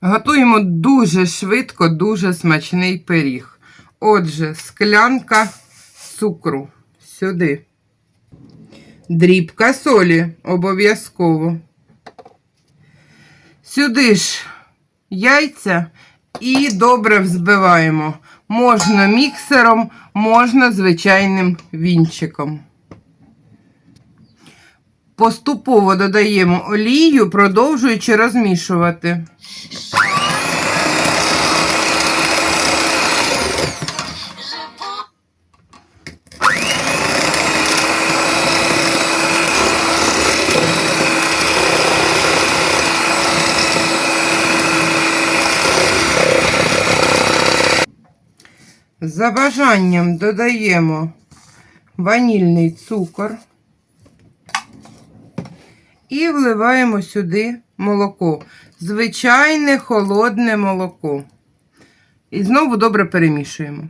Готуємо дуже швидко, дуже смачний пиріг. Отже, склянка цукру сюди. Дрібка солі обов'язково. Сюди ж яйця і добре взбиваємо. Можна міксером, можна звичайним вінчиком. Поступово додаємо олію, продовжуючи розмішувати. За бажанням додаємо ванільний цукор і вливаємо сюди молоко. Звичайне холодне молоко. І знову добре перемішуємо.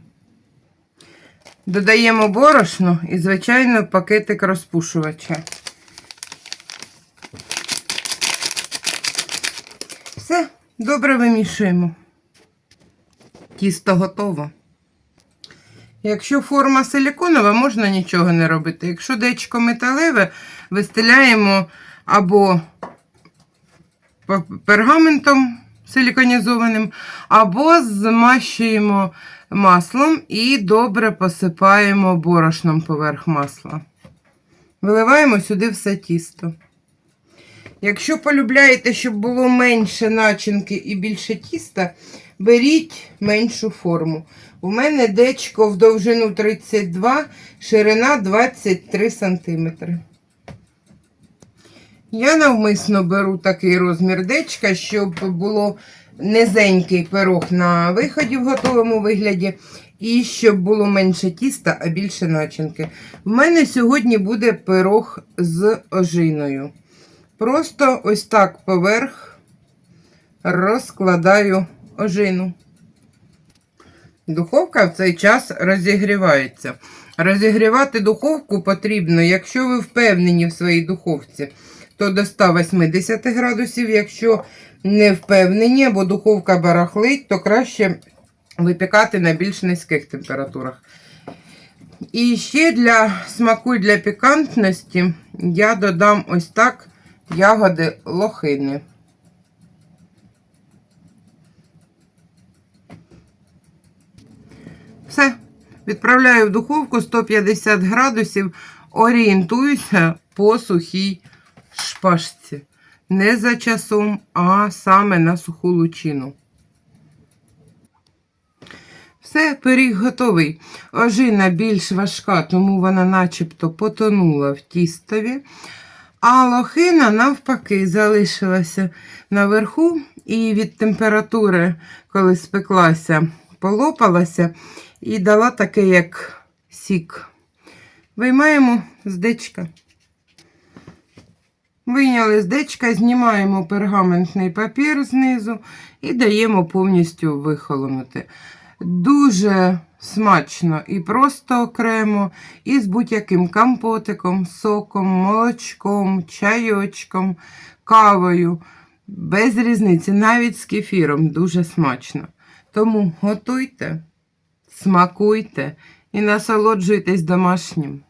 Додаємо борошно і, звичайно, пакетик розпушувача. Все, добре вимішуємо. Тісто готово. Якщо форма силіконова, можна нічого не робити. Якщо дечко металеве, вистеляємо або пергаментом силіконізованим, або змащуємо маслом і добре посипаємо борошном поверх масла. Виливаємо сюди все тісто. Якщо полюбляєте, щоб було менше начинки і більше тіста, беріть меншу форму. У мене дечко в довжину 32, ширина 23 см. Я навмисно беру такий розмір дечка, щоб було низенький пирог на виході в готовому вигляді, і щоб було менше тіста, а більше начинки. В мене сьогодні буде пирог з ожиною. Просто ось так поверх розкладаю ожину. Духовка в цей час розігрівається. Розігрівати духовку потрібно, якщо ви впевнені в своїй духовці, то до 180 градусів. Якщо не впевнені або духовка барахлить, то краще випікати на більш низьких температурах. І ще для смаку і для пікантності я додам ось так ягоди лохини. Все. Відправляю в духовку 150 градусів. Орієнтуюся по сухій шпажці. Не за часом, а саме на суху лучину. Все, пиріг готовий. Ожина більш важка, тому вона начебто потонула в тістові. А лохина, навпаки, залишилася наверху і від температури, коли спеклася, полопалася і дала таке, як сік. Виймаємо з дечка. Вийняли з дечка, знімаємо пергаментний папір знизу і даємо повністю вихолонути. Дуже смачно і просто окремо, і з будь-яким компотиком, соком, молочком, чайочком, кавою. Без різниці, навіть з кефіром дуже смачно. Тому готуйте, смакуйте і насолоджуйтесь домашнім.